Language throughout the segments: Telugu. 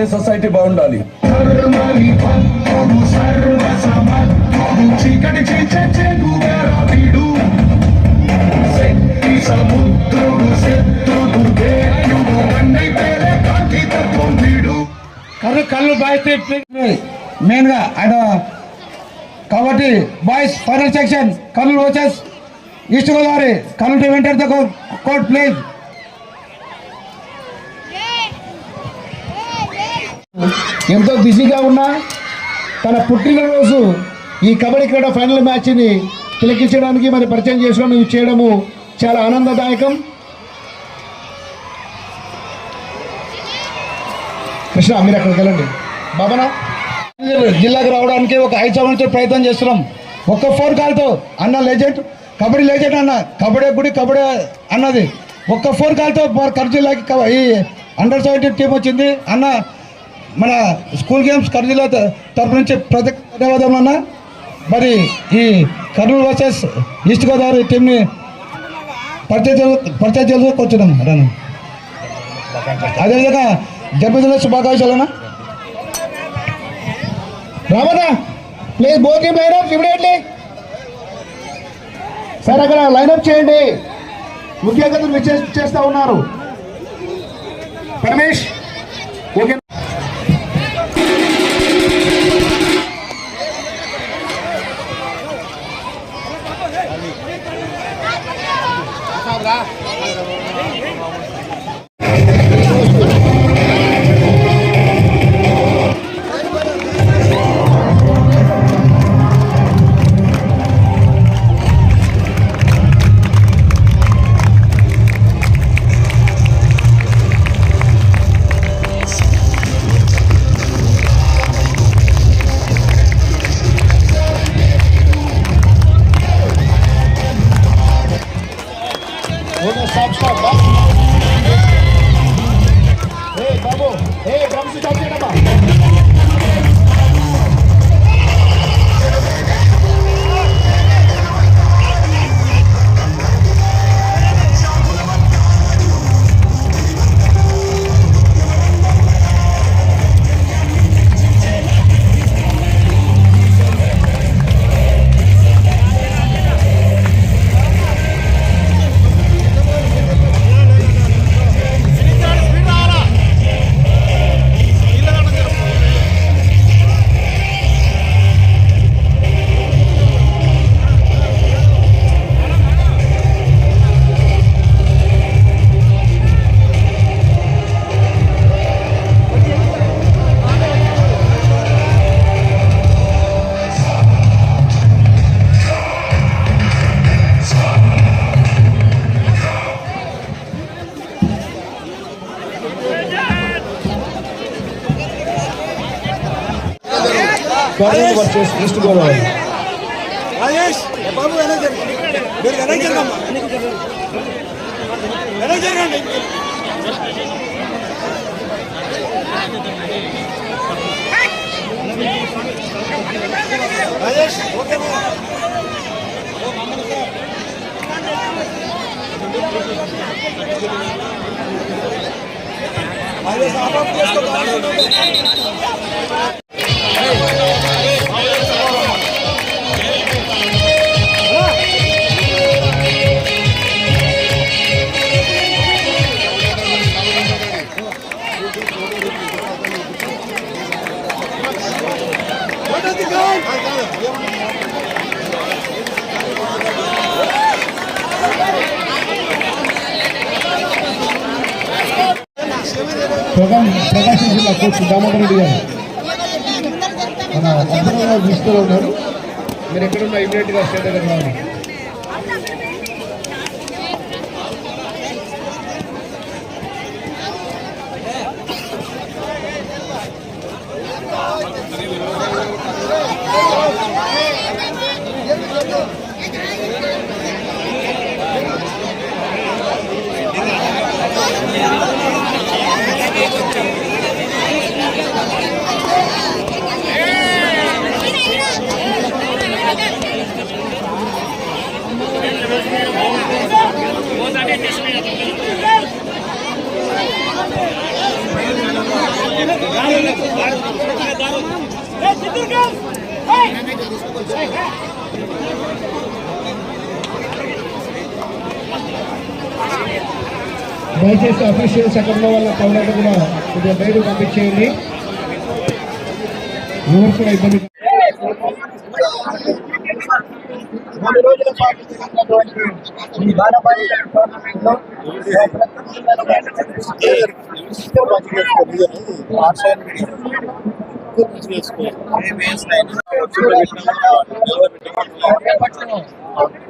బాగుంటే సొసైటీ బాగుండాలి. వీడు కళ్ళు కళ్ళు బాయ్స్ మెయిన్గా ఆయన కాబట్టి boys final section Kurnool వచ్చేస్ East Godavari Kurnool the court please. ఎంతో బిజీగా ఉన్నా తన పుట్టినరోజు ఈ కబడ్డీ క్రీడ ఫైనల్ మ్యాచ్ని తిలకించడానికి మరి పరిచయం చేసుకోవడం ఇవి చేయడము చాలా ఆనందదాయకం. కృష్ణ మీరు అక్కడికి వెళ్ళండి. బాబనా? జిల్లాకు రావడానికి ఒక ఐదు సంవత్సరాలు ప్రయత్నం చేస్తున్నాం. ఒక్క ఫోన్ కాల్తో అన్న లెజెండ్ కబడ్డీ లెజెండ్ అన్న కబడ్డీ గుడి కబడ్డీ అన్నది. ఒక్క ఫోన్ కాల్తో మన జిల్లాకి ఈ అండర్ సెవెంటీన్ టీం వచ్చింది. అన్న మన స్కూల్ గేమ్స్ కర్నూలు తరపు నుంచి ప్రతి ధన్యవాదం అన్న. మరి ఈ కర్నూలు వర్సెస్ ఈస్ట్ గోదావరి టీంని పరిచయం పరిచయం చేసుకొచ్చున్నాం రన్ అదేవిధంగా జన్మదిన శుభాకాంక్షలు రామన్నా రామదా please both team lineup immediately sir అక్కడ లైన్అప్ చేయండి. ముఖ్య అతిథులు చేస్తా ఉన్నారు. Paramesh okay. か。okay stop stop ఏ బాబు ఏ drums stop చేయడమ్మా Kurnool versus east Godavari Jagan ప్రకాశం జిల్లా కోచ్ దామోదర్ రెడ్డి గారు. మన అద్భుతంగా దృష్టిలో ఉన్నారు. మీరు ఎక్కడున్న ఇమీడియట్గా స్టేట్ దగ్గర రావాలి. Hey! దయచేసి అఫీషియల్స్ అక్కడ ఉన్న వాళ్ళ పౌరులకు కూడా కొద్దిగా బయటకు పంపించేయండి ఎవరు కూడా ఇబ్బంది మూడు రోజుల పాటు జరిగినటువంటి ఈ టోర్నమెంట్లో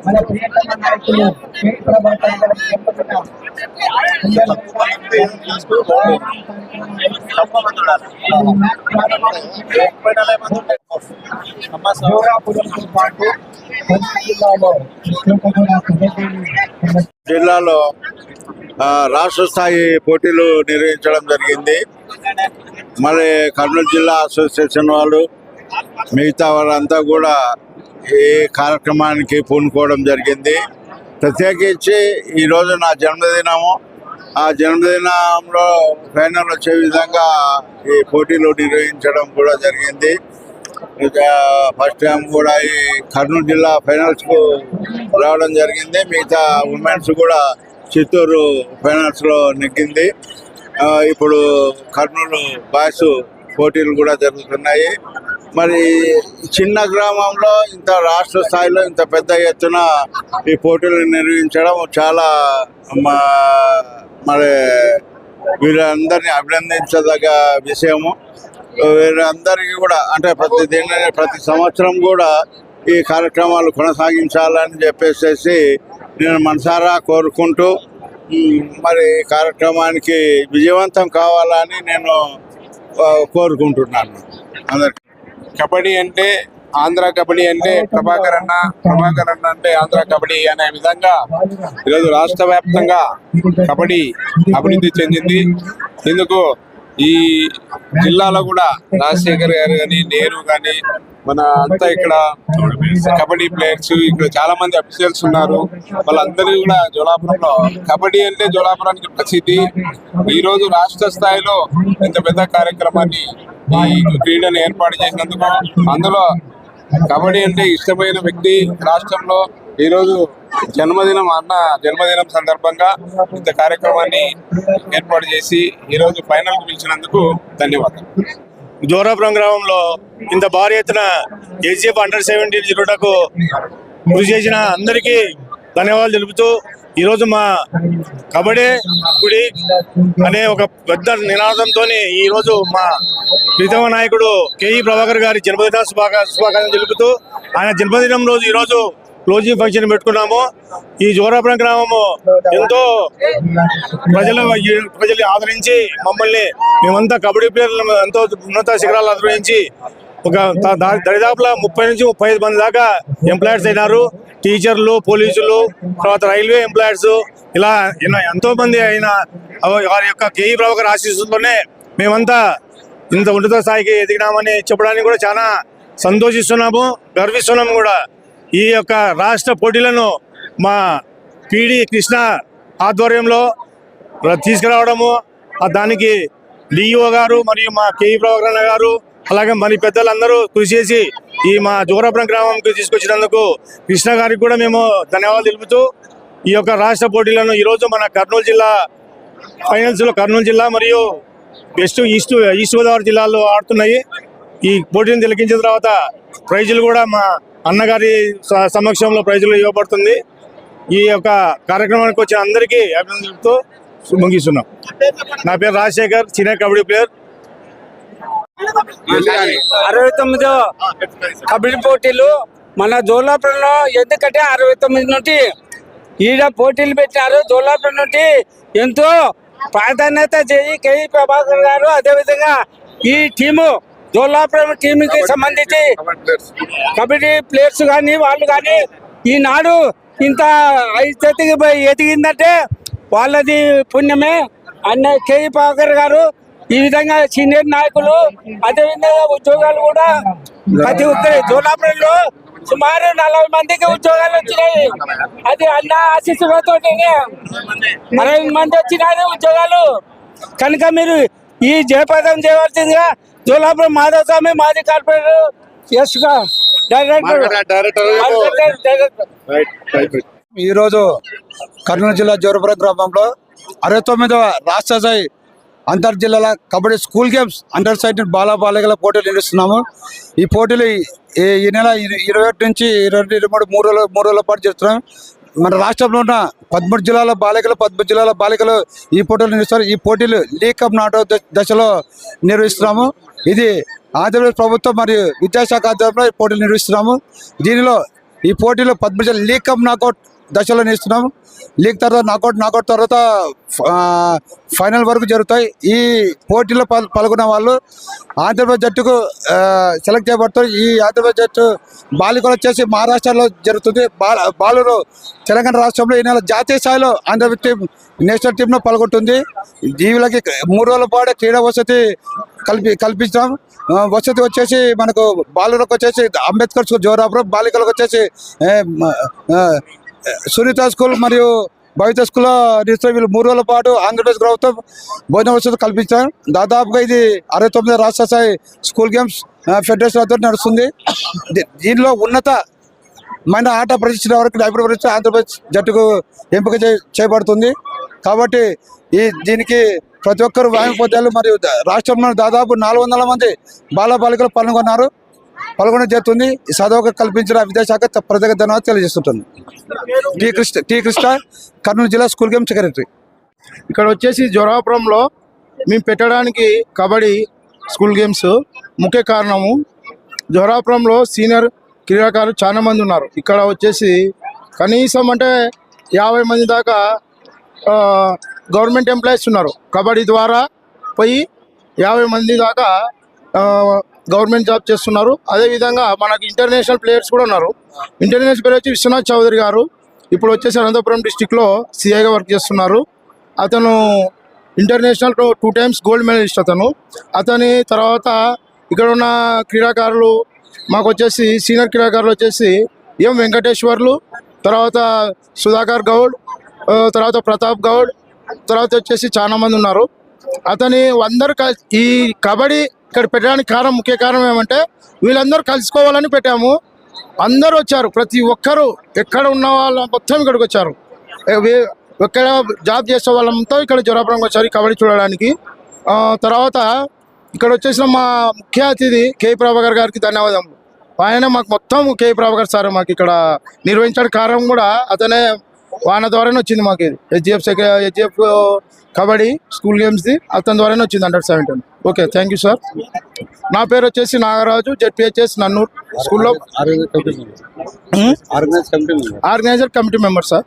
మన ప్రియతమ నాయకులు ప్రభాకర్ జిల్లాలో రాష్ట్ర స్థాయి పోటీలు నిర్వహించడం జరిగింది. మరి కర్నూలు జిల్లా అసోసియేషన్ వాళ్ళు మిగతా వారంతా కూడా ఈ కార్యక్రమానికి పూనుకోవడం జరిగింది. ప్రత్యేకించి ఈరోజు నా జన్మదినము. ఆ జన్మదినంలో ఫైనల్ వచ్చే విధంగా ఈ పోటీలు నిర్వహించడం కూడా జరిగింది. ఫస్ట్ టైం కూడా ఈ కర్నూలు జిల్లా ఫైనల్స్కు రావడం జరిగింది. మిగతా ఉమెన్స్ కూడా చిత్తూరు ఫైనాన్స్లో నెగ్గింది. ఇప్పుడు కర్నూలు బాస్ పోటీలు కూడా జరుగుతున్నాయి. మరి చిన్న గ్రామంలో ఇంత రాష్ట్ర స్థాయిలో ఇంత పెద్ద ఎత్తున ఈ పోటీలు నిర్వహించడం చాలా మా- మరి వీరందరినీ అభినందించదగ్గ విషయము. వీరందరికీ కూడా అంటే ప్రతి దీని ప్రతి సంవత్సరం కూడా ఈ కార్యక్రమాలు కొనసాగించాలని చెప్పేసేసి నేను మనసారా కోరుకుంటూ మరి కార్యక్రమానికి విజయవంతం కావాలని నేను కోరుకుంటున్నాను. అందరికి. కబడ్డీ అంటే ఆంధ్ర కబడ్డీ అంటే ప్రభాకర్ అన్న ప్రభాకర్ అన్న అంటే ఆంధ్ర కబడ్డీ అనే విధంగా ఈరోజు రాష్ట్ర వ్యాప్తంగా కబడ్డీ అభివృద్ధి చెందింది. ఇందుకు ఈ జిల్లాలో కూడా రాజశేఖర్ గారు కానీ నేను కానీ మన అంతా ఇక్కడ కబడ్డీ ప్లేయర్స్ ఇక్కడ చాలా మంది అఫీషియల్స్ ఉన్నారు. వాళ్ళందరూ కూడా జోలాపురంలో కబడ్డీ అంటే జోలాపురానికి ప్రసిద్ధి. ఈ రోజు రాష్ట్ర స్థాయిలో ఇంత పెద్ద కార్యక్రమాన్ని ఈ క్రీడను ఏర్పాటు చేసినందుకు అందులో కబడ్డీ అంటే ఇష్టమైన వ్యక్తి రాష్ట్రంలో ఈ రోజు జన్మదినం అన్న జన్మదినం సందర్భంగా ఇంత కార్యక్రమాన్ని ఏర్పాటు చేసి ఈ రోజు ఫైనల్ పిలిచినందుకు ధన్యవాదాలు. జోరాపురం గ్రామంలో ఇంత భారీ ఎత్తున ఏజీఎఫ్ అండర్ సెవెంటీన్ జీరోటకు కృషి చేసిన అందరికీ ధన్యవాదాలు తెలుపుతూ ఈరోజు మా కబడ్డీ గుడి అనే ఒక పెద్ద నినాదంతో ఈరోజు మా ప్రీతమ నాయకుడు కేఈ ప్రభాకర్ గారి జన్మదిన శుభాకా శుభాకాంక్షలు తెలుపుతూ ఆయన జన్మదినం రోజు ఈరోజు క్లోజింగ్ ఫంక్షన్ పెట్టుకున్నాము. ఈ జోరాపురం గ్రామము ఎంతో ప్రజలు ప్రజలు ఆదరించి మమ్మల్ని మేమంతా కబడ్డీ ప్లేయర్లు ఎంతో ఉన్నత శిఖరాలు ఆదరించి ఒక దా- దరిదాపులా ముప్పై నుంచి ముప్పై ఐదు మంది దాకా ఎంప్లాయర్స్ అయినారు. టీచర్లు పోలీసులు తర్వాత రైల్వే ఎంప్లాయర్స్ ఇలా ఎంతో మంది అయిన వారి యొక్క కేఈ ప్రభాకర్ ఆశీస్సులతోనే మేమంతా ఇంత ఉన్నత స్థాయికి ఎదిగినామని చెప్పడానికి కూడా చాలా సంతోషిస్తున్నాము గర్విస్తున్నాము కూడా. ఈ యొక్క రాష్ట్ర పోటీలను మా పిడి కృష్ణ ఆధ్వర్యంలో తీసుకురావడము దానికి డిఈఓ గారు మరియు మా కేఈ ప్రభాకరణ గారు అలాగే మరి పెద్దలందరూ కృషి చేసి ఈ మా జోరాపురం గ్రామంకి తీసుకొచ్చినందుకు కృష్ణ గారికి కూడా మేము ధన్యవాదాలు తెలుపుతూ ఈ యొక్క రాష్ట్ర పోటీలను ఈరోజు మన కర్నూలు జిల్లా ఫైనల్స్లో కర్నూలు జిల్లా మరియు వెస్ట్ ఈస్ట్ ఈస్ట్ గోదావరి జిల్లాలో ఆడుతున్నాయి. ఈ పోటీని తిలకించిన తర్వాత ప్రైజులు కూడా మా అన్నగారి సమక్షంలో ప్రైజులు ఇవ్వబడుతుంది. ఈ యొక్క కార్యక్రమానికి వచ్చిన అందరికీ అభినందనలతో ముగిస్తున్నాం. నా పేరు రాజశేఖర్ సీనియర్ కబడ్డీ ప్లేయర్. అరవై తొమ్మిదో కబడ్డీ పోటీలు మన జోలాపురంలో ఎందుకంటే అరవై తొమ్మిది నుండి ఈడ పోటీలు పెట్టినారు. జోలాపురం నుండి ఎంతో ప్రాధాన్యత చేయి కేఈ ప్రభాకర్ గారు. అదేవిధంగా ఈ టీము జోలాపురం టీంకి సంబంధించి కబడ్డీ ప్లేయర్స్ కానీ వాళ్ళు కానీ ఈనాడు ఇంత పోయి ఎదిగిందంటే వాళ్ళది పుణ్యమే. అన్న కేఈ ప్రభాకర్ గారు ఈ విధంగా సీనియర్ నాయకులు అదేవిధంగా ఉద్యోగాలు కూడా ప్రతి ఒక్కరి జోలాపురంలో సుమారు నలభై మందికి ఉద్యోగాలు వచ్చినాయి. అది అన్న ఆశీస్సులతో అరవై మంది వచ్చినాయి ఉద్యోగాలు. కనుక మీరు ఈ జయప్రదం చేయవలసిందిగా జోలాపురం మాధవ స్వామి మాజీ కార్పొరేటర్ ఎస్గా డైరెక్టర్. ఈరోజు కర్నూలు జిల్లా జోరపురం గ్రామంలో అరవై తొమ్మిదవ రాష్ట్ర స్థాయి అంతర్ జిల్లాల kabaddi school games under seventeen బాల బాలికల పోటీలు నిర్వహిస్తున్నాము. ఈ పోటీలు ఈ- ఈ నెల ఇర- ఇరవై ఒకటి నుంచి ఇరవై రెండు ఇరవై మూడు మూడు రోజుల మూడు రోజుల పాటు చేస్తున్నాం మన రాష్ట్రంలో ఉన్న పదమూడు జిల్లాల బాలికలు పదమూడు జిల్లాల బాలికలు ఈ పోటీలు నిర్వహిస్తారు. ఈ పోటీలు లీగ్ కప్ నాటో ద- దశలో నిర్వహిస్తున్నాము. ఇది ఆంధ్రప్రదేశ్ ప్రభుత్వం మరియు విద్యాశాఖ ఆధ్వర్యంలో ఈ పోటీలు నిర్వహిస్తున్నాము. దీనిలో ఈ పోటీలో పదమూడు లీక్ లీగ్ కప్ నాకౌట్ దశలో నిర్వహిస్తున్నాము లీగ్ తర్వాత నాకౌట్ నాకౌట్ తర్వాత ఫైనల్ వరకు జరుగుతాయి. ఈ పోటీలో పాల్గొన్న వాళ్ళు ఆంధ్రప్రదేశ్ జట్టుకు సెలెక్ట్ చేయబడతారు. ఈ ఆంధ్రప్రదేశ్ జట్టు బాలికలు వచ్చేసి మహారాష్ట్రలో జరుగుతుంది. బాల బాలురు తెలంగాణ రాష్ట్రంలో ఈ నెల జాతీయ స్థాయిలో ఆంధ్రప్రదేశ్ టీం నేషనల్ టీంలో పాల్గొంటుంది. జీవులకి మూడు రోజుల పాటు క్రీడా వసతి కల్పి కల్పించాం వసతి వచ్చేసి మనకు బాలులకు వచ్చేసి అంబేద్కర్ స్కూల్ జోరాపురం బాలికలకు వచ్చేసి సునీత స్కూల్ మరియు భవిత స్కూల్లో నిర్వహిస్తున్న వీళ్ళు మూడు రోజుల పాటు ఆంధ్రప్రదేశ్ ప్రభుత్వం భోజన వసతి కల్పించాం దాదాపుగా ఇది అరవై తొమ్మిది రాష్ట్ర స్థాయి స్కూల్ గేమ్స్ ఫెడరేషన్ ఆధ్వర్యంలో నడుస్తుంది. దీ- దీనిలో ఉన్నత మన ఆట ప్రదర్శన వరకు నైపుణ్య ప్రదర్శన ఆంధ్రప్రదేశ్ జట్టుకు ఎంపిక చేయబడుతుంది. కాబట్టి ఈ దీనికి ప్రతి ఒక్కరు వ్యాయామ మరియు రాష్ట్రంలో దాదాపు నాలుగు వందల మంది బాల బాలికలు పాల్గొన్నారు. పాల్గొనడం జరుగుతుంది. ఈ సదవక కల్పించిన విద్యాశాఖ ప్రత్యేక ధన్యవాదాలు తెలియజేస్తుంటుంది. టీ కృష్ణ టీ కృష్ణ కర్నూలు జిల్లా స్కూల్ గేమ్ సెక్రటరీ. ఇక్కడ వచ్చేసి జొరాపురంలో మేము పెట్టడానికి కబడ్డీ స్కూల్ గేమ్స్ ముఖ్య కారణము. జొరాపురంలో సీనియర్ క్రీడాకారులు చాలా మంది ఉన్నారు. ఇక్కడ వచ్చేసి కనీసం అంటే యాభై మంది దాకా గవర్నమెంట్ ఎంప్లాయీస్ ఉన్నారు. కబడ్డీ ద్వారా పోయి యాభై మంది దాకా గవర్నమెంట్ జాబ్ చేస్తున్నారు. అదేవిధంగా మనకి ఇంటర్నేషనల్ ప్లేయర్స్ కూడా ఉన్నారు. ఇంటర్నేషనల్ ప్లేయర్ వచ్చి విశ్వనాథ్ చౌదరి గారు. ఇప్పుడు వచ్చేసి అనంతపురం డిస్టిక్లో సిఐగా వర్క్ చేస్తున్నారు. అతను international two times gold medalist అతను. అతని తర్వాత ఇక్కడ ఉన్న క్రీడాకారులు మాకు వచ్చేసి సీనియర్ క్రీడాకారులు వచ్చేసి ఎం వెంకటేశ్వర్లు తర్వాత సుధాకర్ గౌడ్ తర్వాత ప్రతాప్ గౌడ్ తర్వాత వచ్చేసి చాలా మంది ఉన్నారు. అతని అందరు ఈ కబడ్డీ ఇక్కడ పెట్టడానికి కారణం ముఖ్య కారణం ఏమంటే వీళ్ళందరూ కలుసుకోవాలని పెట్టాము. అందరూ వచ్చారు. ప్రతి ఒక్కరు ఎక్కడ ఉన్న వాళ్ళు మొత్తం ఇక్కడికి వచ్చారు. ఎక్కడ జాబ్ చేసే వాళ్ళంతా ఇక్కడ జ్వరాపురంకి వచ్చారు కబడ్డీ చూడడానికి. తర్వాత ఇక్కడ వచ్చేసిన మా ముఖ్య అతిథి కే. ప్రభాకర్ గారికి ధన్యవాదములు. ఆయన మాకు మొత్తం కే. ప్రభాకర్ సార్ మాకు ఇక్కడ నిర్వహించడానికి కారణం కూడా అతనే వాన ద్వారానే వచ్చింది మాకు ఇది. హెచ్జిఎఫ్ హెచ్జిఎఫ్ కబడ్డీ స్కూల్ గేమ్స్ది అతని ద్వారానే వచ్చింది under seventeen okay thank you sir నా పేరు వచ్చేసి నాగరాజు జెడ్పిహెచ్ఎస్ నన్నూర్ స్కూల్లో ఆర్గనైజర్ కమిటీ మెంబర్ సార్